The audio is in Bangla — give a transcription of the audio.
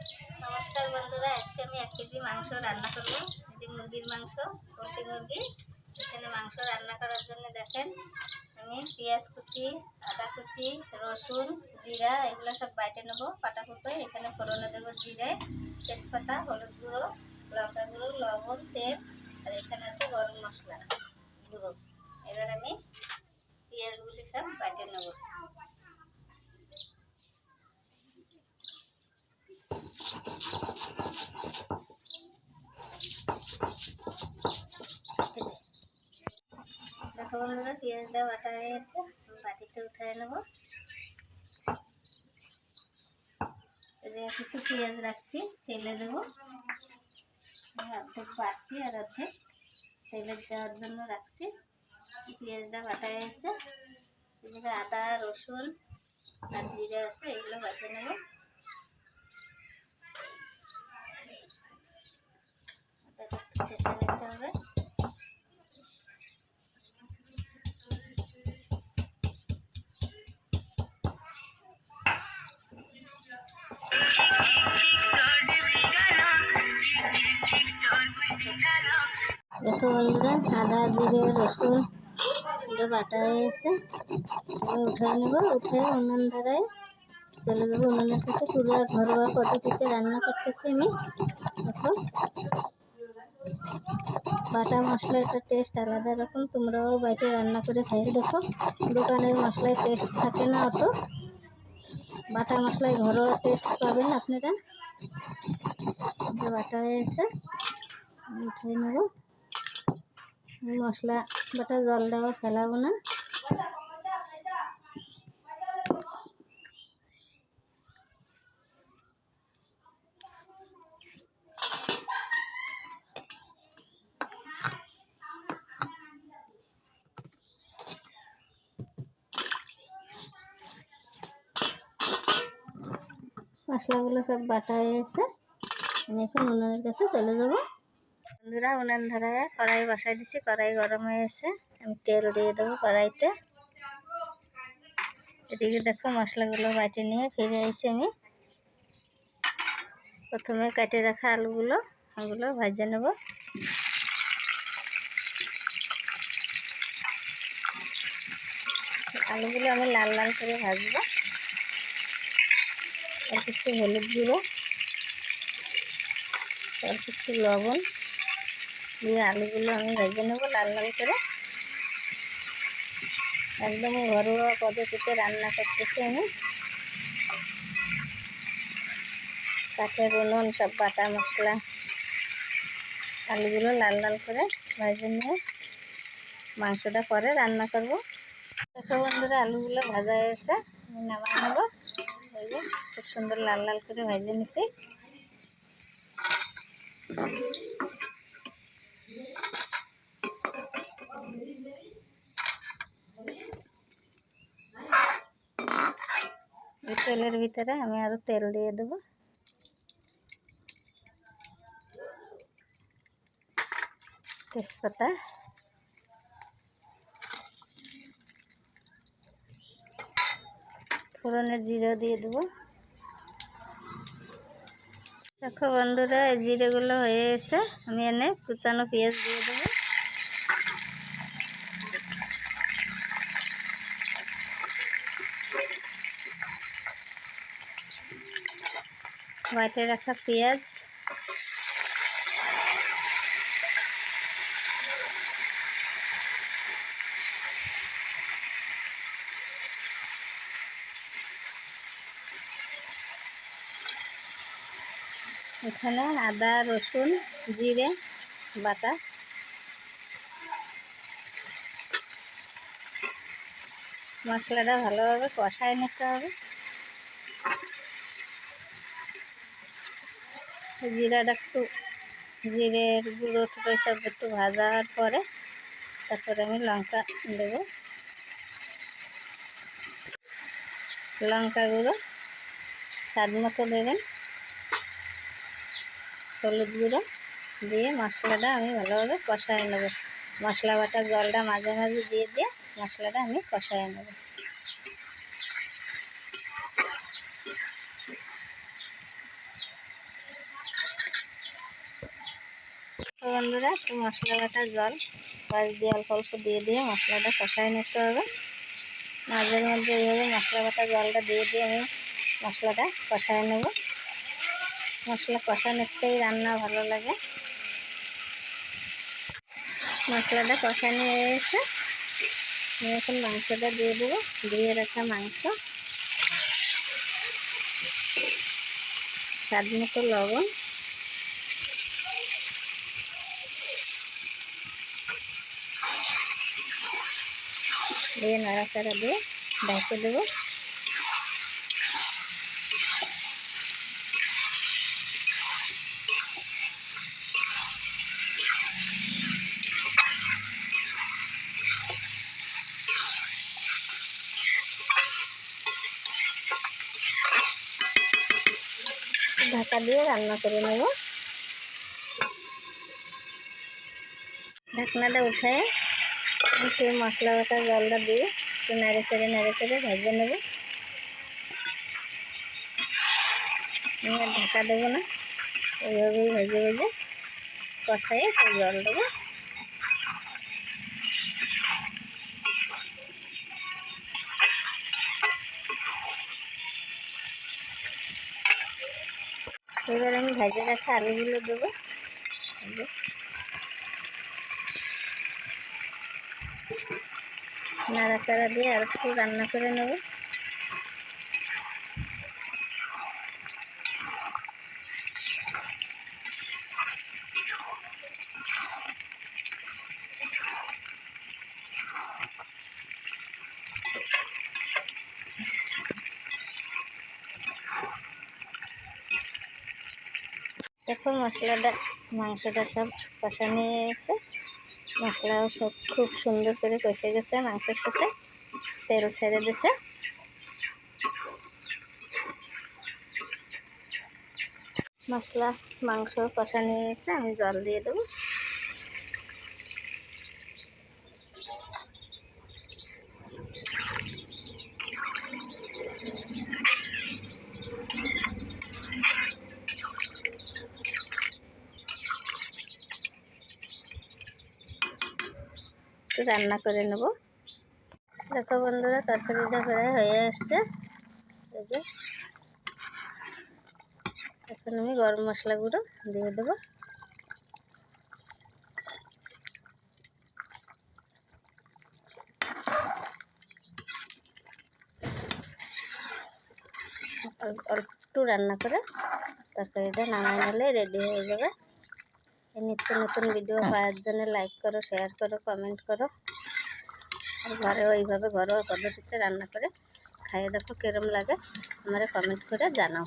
নমস্কার বন্ধুরা, আজকে আমি এক কেজি মাংস রান্না করব। যে মুরগির মাংস, পোলট্রি মুরগি, এখানে মাংস রান্না করার জন্য দেখেন, আমি পেঁয়াজ কুচি, আদা কুচি, রসুন, জিরা, এগুলো সব বাইটে নেব পাটা কুটোয় এখানে ফোড়নে দেবো জিরে, তেজপাতা, হলুদ গুঁড়ো, লঙ্কা গুঁড়ো, লবণ, তেল, আর এখানে আছে গরম মশলা গুঁড়ো। এবার আমি পেঁয়াজগুলি সব বাইটে নেব। দেখো বন্ধুরা পেঁয়াজটা বাটা হয়ে গেছে বাটিতে উঠায় নেব কিছু পেঁয়াজ রাখছি তেলে দেবো অর্ধেক বাড়ছি আর অর্ধেক তেলে দেওয়ার জন্য রাখছি পেঁয়াজটা বাটা হয়ে গেছে এদিকে আদা রসুন আর জিরে আছে এগুলো বাছে নেব আদাটা একটু দেখো বন্ধুরা, আদা, জিরে, রসুন এগুলো বাটা হয়ে গেছে। উঠায় নেব, উঠে উনুন ধারায় চলে যাব। উনুনের কাছে পুরো ঘরোয়া পদ্ধতিতে রান্না করতেছি আমি। দেখো, বাটা মশলাটার টেস্ট আলাদা রকম। তোমরাও বাড়িতে রান্না করে খাই দেখো। দোকানের মশলায় টেস্ট থাকে না অত। বাটা মশলায় ঘরোয়া টেস্ট পাবেন আপনারা। বাটা হয়েছে উঠিয়ে নেব। মশলা বাটা জলটাও ফেলাবো না। মশলাগুলো সব বাটা হয়ে গেছে। আমি এখন উনুনের কাছে চলে যাব। বন্ধুরা, উনান ধরায় কড়াই বসাই দিছি, কড়াই গরম হয়ে গেছে। আমি তেল দিয়ে দেবো কড়াইতে। এদিকে দেখো মশলাগুলো বাটি নিয়ে ফিরে এসে আমি। প্রথমে কেটে রাখা আলুগুলো ওগুলো ভাজে নেব। আলুগুলো আমি লাল লাল করে ভাজবো। অল্প একটু হলুদ গুঁড়ো, অল্প একটু লবণ। দিয়ে আলুগুলো আমি ভেজে নেব লাল লাল করে। একদম ঘরোয়া পদ্ধতিতে রান্না করতেছি আমি। কাঠের উনুন সব বাটা মশলা, আলুগুলো লাল লাল করে ভেজে নিয়ে মাংসটা পরে রান্না করব। দেখো বন্ধুরা, আলুগুলো ভাজা হয়েছে আমি নামাই নেব। এই খুব সুন্দর লাল লাল করে ভেজে নিছি। তেলের ভিতরে আমি আরও তেল দিয়ে দেবো। তেজপাতা। ফোড়নের জিরা দিয়ে দেবো। দেখো বন্ধুরা, এই জিরেগুলো হয়ে এসে আমি এনে কুচানো পেঁয়াজ দিয়ে দেবো। বাটে রাখা পেঁয়াজ। এখানে আদা রসুন জিরে বাটা। মশলাটা ভালোভাবে কষায় নিতে হবে। জিরাটা একটু জিরের গুঁড়ো টুড়ো সব একটু ভাজার পরে তারপরে আমি লঙ্কা দেবো। লঙ্কা গুঁড়ো স্বাদ মতো দেবেন। হলুদ গুঁড়ো দিয়ে মশলাটা আমি ভালোভাবে কষায় নেব। মশলা বাটা জলটা মাঝে মাঝে দিয়ে দিয়ে মশলাটা আমি কষায় নেব। তো বন্ধুরা একটু মশলা বাটা জল পাঁচ দিয়ে অল্প অল্প দিয়ে দিয়ে মশলাটা কষায় নিতে হবে। মাঝের মধ্যে এইভাবে মশলা বাটা জলটা দিয়ে দিয়ে আমি মশলাটা কষায় নেব। মশলা কষা নিতেই রান্না ভালো লাগে। মশলাটা কষানো নিয়ে এসে আমি এখন মাংসটা দিয়ে দেবো দিয়ে রাখা মাংস। স্বাদ মতো লবণ। দিয়ে নাড়াচাড়া দিয়ে ঢেকে দেবো। ঢাকা দিয়ে রান্না করে নেব। ঢাকনাটা উঠে একটু মশলা বাটা জলটা দিয়ে একটু নেড়ে চেড়ে নেড়ে চেড়ে ভেজে নেব। ঢাকা দেবো না, এইভাবেই ভেজে ভেজে কষাইয়ে সেই জল দেবো এবার আমি ভেজে রাখা আলুগুলো দেবো এই যে। নাড়াচাড়া দিয়ে আর একটু রান্না করে নেব। দেখো মশলাটা মাংসটা সব কষানো হয়ে গেছে মশলাও সব খুব সুন্দর করে কষে গেছে, মাংসের সাথে তেল ছেড়ে দিছে। মশলা, মাংস কষা নিয়ে গেছে আমি জল দিয়ে দেবো। একটু রান্না করে নেব। দেখো বন্ধুরা, তরকারিটা প্রায় হয়ে আসছে। এই যে, এখন আমি গরম মশলা গুঁড়ো দিয়ে দেবো। একটু রান্না করে তরকারিটা নামাই নিলে রেডি হয়ে যাবে। নিত্য নতুন ভিডিও পাওয়ার জন্য লাইক করো শেয়ার করো কমেন্ট করো। আর ঘরে ওইভাবে ঘরোয়া পদ্ধতিতে রান্না করে খাইয়ে দেখো কিরম লাগে। আমারে কমেন্ট করে জানাও।